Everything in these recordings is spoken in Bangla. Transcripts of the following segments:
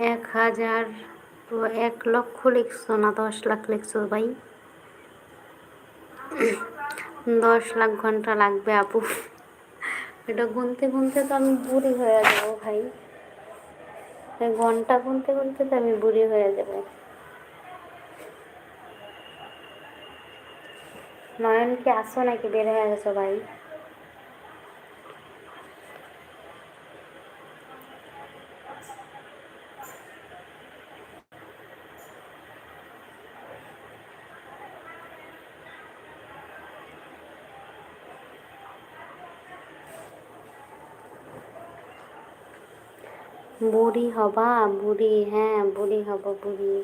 এক হাজার এক লক্ষ লিখছো না, দশ লাখ লিখছো ভাই? দশ লাখ ঘণ্টা লাগবে আপু। এটা গুনতে গুনতে তো আমি বুড়ি হয়ে যাব ভাই। ঘণ্টা গুনতে গুনতে তো আমি বুড়ি হয়ে যাব। নয়ন কি আসো নাকি? বের হয়ে গেছো ভাই? বুড়ি হবা বুড়ি হ্যাঁ বুড়ি হব বুড়ি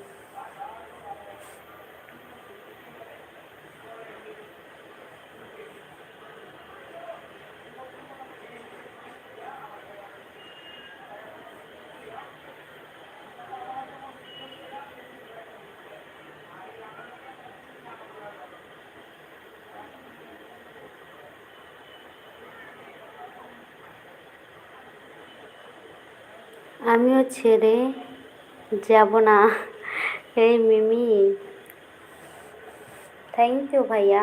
আমিও ছেড়ে যাব না। এই মিমি। থ্যাংক ইউ ভাইয়া।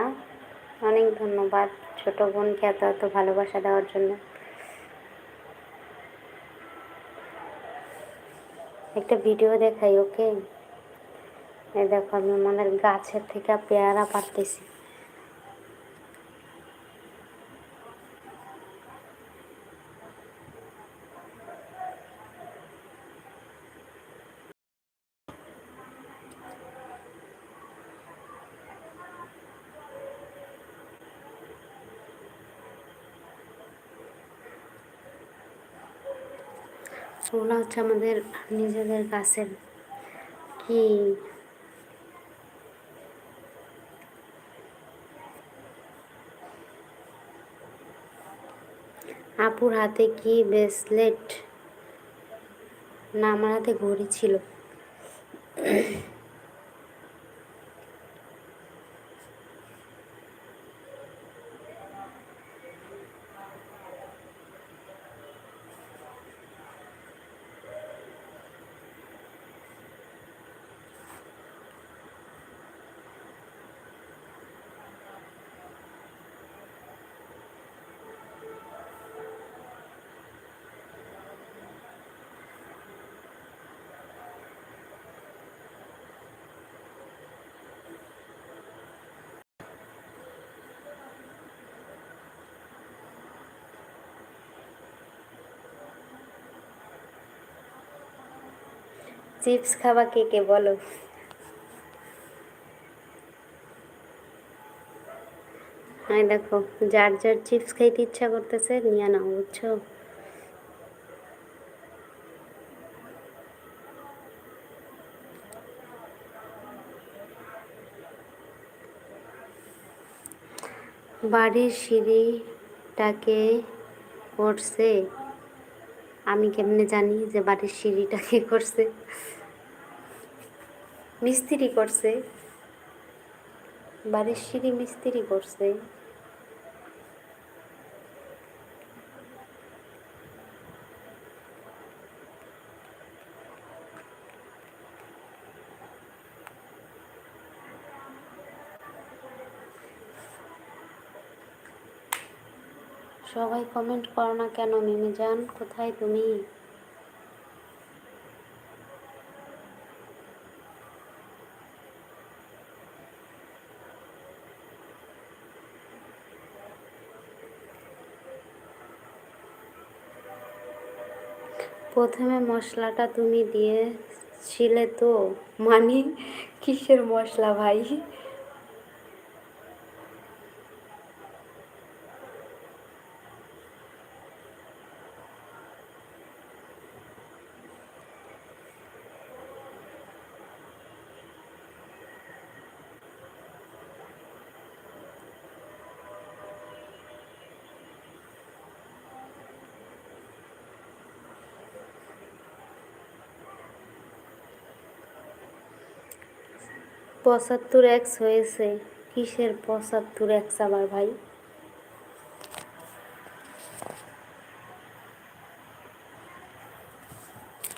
অনেক ধন্যবাদ ছোট বোনকে এত এত ভালোবাসা দেওয়ার জন্য। একটা ভিডিও দেখাই ওকে দেখো আমি আমাদের গাছের থেকে পেয়ারা পারতেছি ওগুলো হচ্ছে আমাদের নিজেদের গাছের কি? আপুর হাতে কি ব্রেসলেট না, আমার হাতে ঘড়ি ছিল। চিপস খাবা কে কে বলো? হ্যাঁ দেখো, যার যার চিপস খাইতে ইচ্ছা করতেছে, নিয়ে নাও, বুঝছ? বাড়ির সিঁড়িটাকে করছে আমি কেমনে জানি যে বাড়ির সিঁড়িটা কে করছে? মিস্ত্রি করছে। বাড়ির সিঁড়ি মিস্ত্রি করছে। সবাই কমেন্ট করো না কেন, মিমি যান কোথায় তুমি? প্রথমে মশলাটা তুমি দিয়েছিলে তো? মানে কিসের মশলা ভাই? পঁচাত্তর এক্স হয়েছে। কিসের পঁচাত্তর এক্স আবার ভাই?